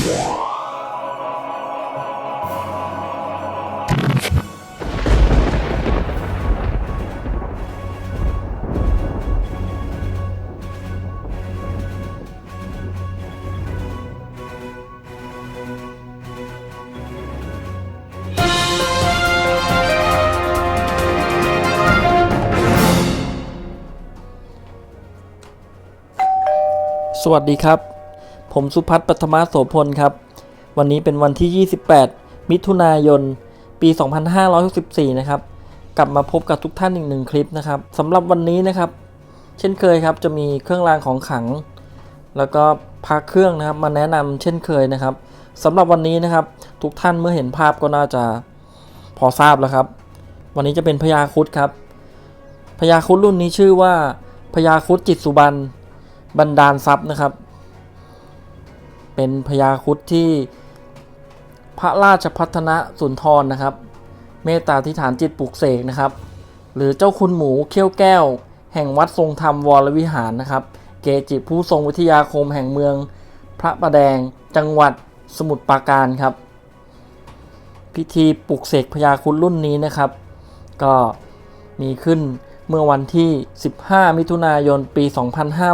สวัสดีครับ ผมสุพัฒน์ปัทมาโสพลครับ วันนี้เป็นวันที่ 28 มิถุนายน ปี 2564 นะครับ กลับมาพบกับทุกท่านอีกหนึ่งคลิปนะครับสำหรับวันนี้นะครับ เช่นเคยครับจะมีเครื่องรางของขลัง แล้วก็พักเครื่องนะครับมาแนะนำเช่นเคยนะครับสำหรับวันนี้นะครับ ทุกท่านเมื่อเห็นภาพก็น่าจะพอทราบแล้วครับ วันนี้จะเป็นพญาคุดครับพญาคุดรุ่นนี้ชื่อว่าพญาคุดจิตสุบรรณบันดาลทรัพย์นะครับ เป็นพญาคุดที่พระราชพัฒนสุนทรนะครับ เมตตาธิฐานจิตปลุกเสกนะครับ หรือเจ้าคุณหมูเขี้ยวแก้ว แห่งวัดทรงธรรมวรวิหารนะครับ เกจิผู้ทรงวิทยาคมแห่งเมือง พระประแดงจังหวัดสมุทรปราการครับ พิธีปลุกเสกพญาคุดรุ่นนี้นะครับ ก็มีขึ้นเมื่อวันที่ 15 มิถุนายน ปี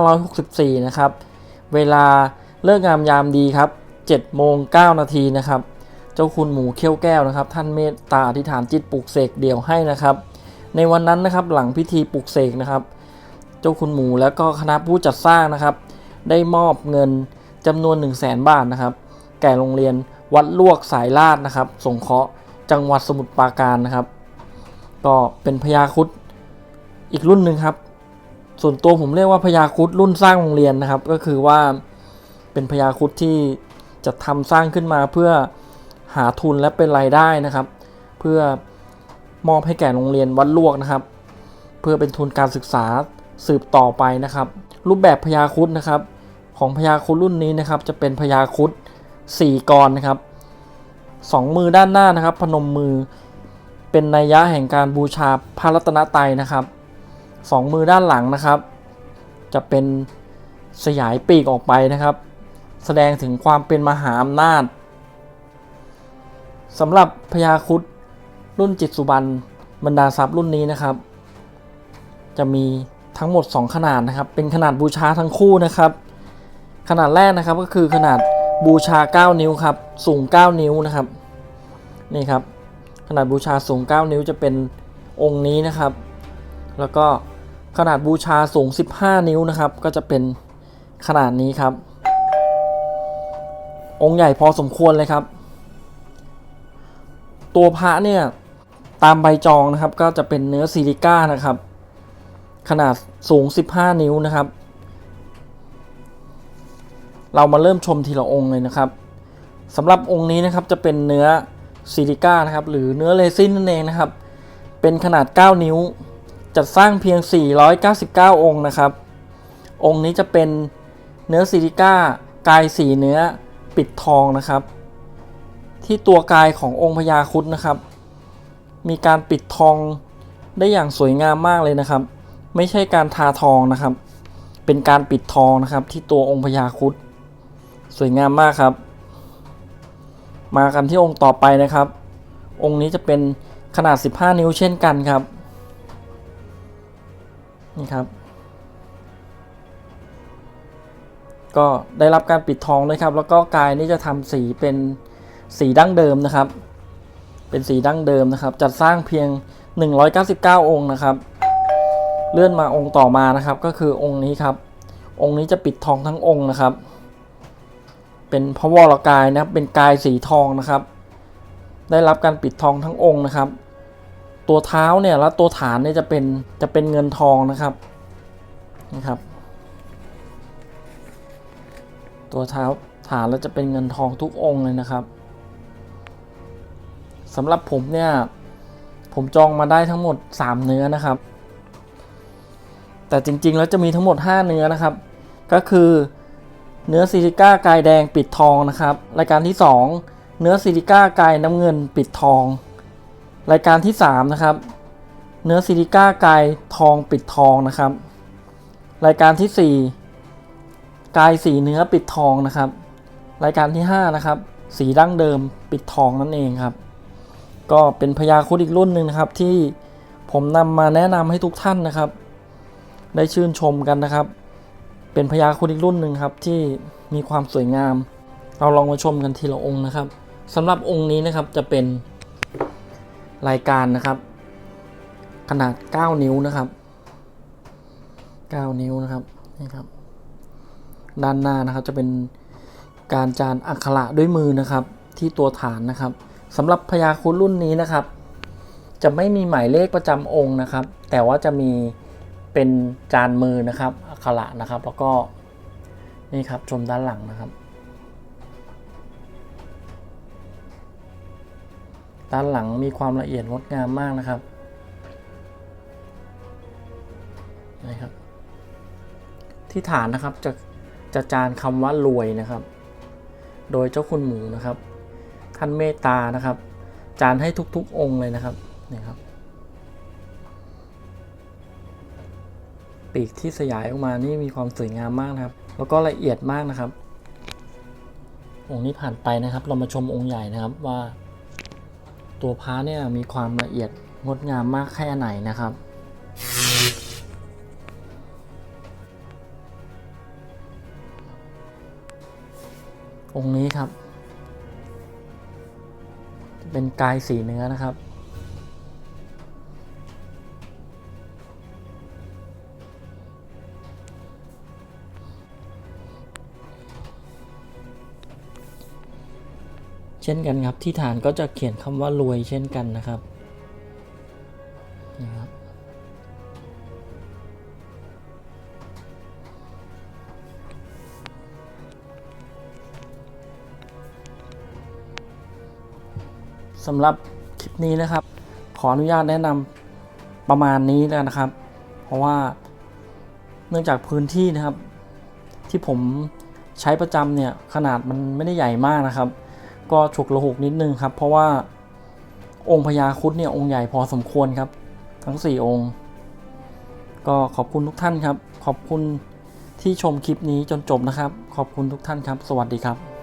2564 นะครับ เวลา เลิกงามยามดีครับ7โมง9นาทีนะครับ เจ้าคุณหมูเขี้ยวแก้วนะครับ ท่านเมตตาอธิษฐานจิตปลุกเสกเดี่ยวให้นะครับ ในวันนั้นนะครับหลังพิธีปลุกเสกนะครับ เจ้าคุณหมูและก็คณะผู้จัดสร้างนะครับ ได้มอบเงินจำนวน 1 0 0 0 0แบาทนะครับ แก่โรงเรียนวัดลวกสายลาดนะครับ สงเคราะห์จังหวัดสมุทรปราการนะครับ ก็เป็นพญาคุดอีกรุ่นหนึ่งครับ ส่วนตัวผมเรียกว่าพญาคุดรุ่นสร้างโรงเรียนนะครับ ก็คือว่า เป็นพญาครุดที่จะทำสร้างขึ้นมาเพื่อหาทุนและเป็นรายได้นะครับ เพื่อมอบให้แก่โรงเรียนวัดลวกนะครับ เพื่อเป็นทุนการศึกษาสืบต่อไปนะครับ รูปแบบพญาครุดนะครับ ของพญาครุดรุ่นนี้นะครับ จะเป็นพญาครุดสี่กรนะครับสองมือด้านหน้านะครับ พนมมือเป็นนัยยะแห่งการบูชาพระรัตนตรัยนะครับสองมือด้านหลังนะครับ จะเป็นสยายปีกออกไปนะครับ แสดงถึงความเป็นมหาอำนาจสำหรับพญาคุดรุ่นจิตสุบรรณบรรดาทรัพย์รุ่นนี้นะครับ จะมีทั้งหมด 2 ขนาดนะครับ เป็นขนาดบูชาทั้งคู่นะครับ ขนาดแรกนะครับก็คือขนาดบูชา 9 นิ้วครับสูง 9 นิ้วนะครับนี่ครับ ขนาดบูชาสูง 9 นิ้วจะเป็นองค์นี้นะครับ แล้วก็ขนาดบูชาสูง 15 นิ้วนะครับ ก็จะเป็นขนาดนี้ครับ องค์ใหญ่พอสมควรเลยครับ ตัวพระเนี่ยตามใบจองนะครับก็จะเป็นเนื้อซิลิก้านะครับ ขนาดสูง 15 นิ้วนะครับ เรามาเริ่มชมทีละองค์เลยนะครับสำหรับองค์นี้นะครับจะเป็นเนื้อซิลิก้านะครับหรือเนื้อเรซินนั่นเองนะครับ เป็นขนาด 9 นิ้ว จัดสร้างเพียง 499 องค์นะครับ องค์นี้จะเป็นเนื้อซิลิก้ากายสีเนื้อ ปิดทองนะครับ ที่ตัวกายขององค์พญาครุฑนะครับ มีการปิดทองได้อย่างสวยงามมากเลยนะครับ ไม่ใช่การทาทองนะครับ เป็นการปิดทองนะครับ ที่ตัวองค์พญาครุฑสวยงามมากครับ มากันที่องค์ต่อไปนะครับ องค์นี้จะเป็นขนาด 15 นิ้วเช่นกันครับนี่ครับ ก็ได้รับการปิดทองด้วยครับ แล้วก็กายนี่จะทำสีเป็นสีดั้งเดิมนะครับ เป็นสีดั้งเดิมนะครับ จัดสร้างเพียง 199 องค์นะครับ เลื่อนมาองค์ต่อมานะครับ ก็คือองค์นี้ครับ องค์นี้จะปิดทองทั้งองค์นะครับ เป็นพระวรกายนะครับ เป็นกายสีทองนะครับ ได้รับการปิดทองทั้งองค์นะครับ ตัวเท้าเนี่ยและตัวฐานเนี่ยจะเป็นจะเป็นเงินทองนะครับนะครับ ตัวเท้าฐานแล้วจะเป็นเงินทองทุกองค์เลยนะครับสำหรับผมเนี่ย ผมจองมาได้ทั้งหมด 3 เนื้อนะครับ แต่จริงๆแล้วจะมีทั้งหมด 5 เนื้อนะครับ ก็คือเนื้อซิลิก้ากายแดงปิดทองนะครับ รายการที่ 2 เนื้อซิลิก้ากายน้ำเงินปิดทอง รายการที่ 3 นะครับ เนื้อซิลิก้ากายทองปิดทองนะครับ รายการที่ 4 กายสีเนื้อปิดทองนะครับ รายการที่ 5 นะครับ สีดั้งเดิมปิดทองนั่นเองครับ ก็เป็นพญาคุดอีกรุ่นหนึ่งนะครับ ที่ผมนำมาแนะนำให้ทุกท่านนะครับ ได้ชื่นชมกันนะครับ เป็นพญาคุดอีกรุ่นหนึ่งครับที่มีความสวยงาม เราลองมาชมกันทีละองค์นะครับสำหรับองค์นี้นะครับจะเป็นรายการนะครับ ขนาด 9 นิ้วนะครับ 9 นิ้วนะครับนี่ครับ ด้านหน้านะครับ จะเป็นการจานอักขระด้วยมือนะครับ ที่ตัวฐานนะครับสำหรับพญาครุดรุ่นนี้นะครับ จะไม่มีหมายเลขประจำองค์นะครับ แต่ว่าจะมีเป็นจานมือนะครับอักขระนะครับ แล้วก็นี่ครับชมด้านหลังนะครับ ด้านหลังมีความละเอียดงดงามมากนะครับนะครับที่ฐานนะครับจะ จะจานคำว่ารวยนะครับ โดยเจ้าคุณหมูนะครับ ท่านเมตตานะครับ จานให้ทุกๆองค์เลยนะครับนี่ครับปีกที่สยายออกมานี่มีความสวยงามมากนะครับ แล้วก็ละเอียดมากนะครับ องค์นี้ผ่านไปนะครับ เรามาชมองค์ใหญ่นะครับว่า ตัวพระเนี่ยมีความละเอียดงดงามมากแค่ไหนนะครับ องค์นี้ครับ เป็นกายสีเนื้อนะครับ เช่นกันครับที่ฐานก็จะเขียนคำว่ารวยเช่นกันนะครับนี่ครับ สำหรับคลิปนี้นะครับ ขออนุญาตแนะนำประมาณนี้แล้วนะครับ เพราะว่าเนื่องจากพื้นที่นะครับ ที่ผมใช้ประจำเนี่ยขนาดมันไม่ได้ใหญ่มากนะครับ ก็ฉุกละหุกนิดนึงครับ เพราะว่าองค์พญาคุดเนี่ยองค์ใหญ่พอสมควรครับ ทั้ง 4 องค์ ก็ขอบคุณทุกท่านครับ ขอบคุณที่ชมคลิปนี้จนจบนะครับ ขอบคุณทุกท่านครับ สวัสดีครับ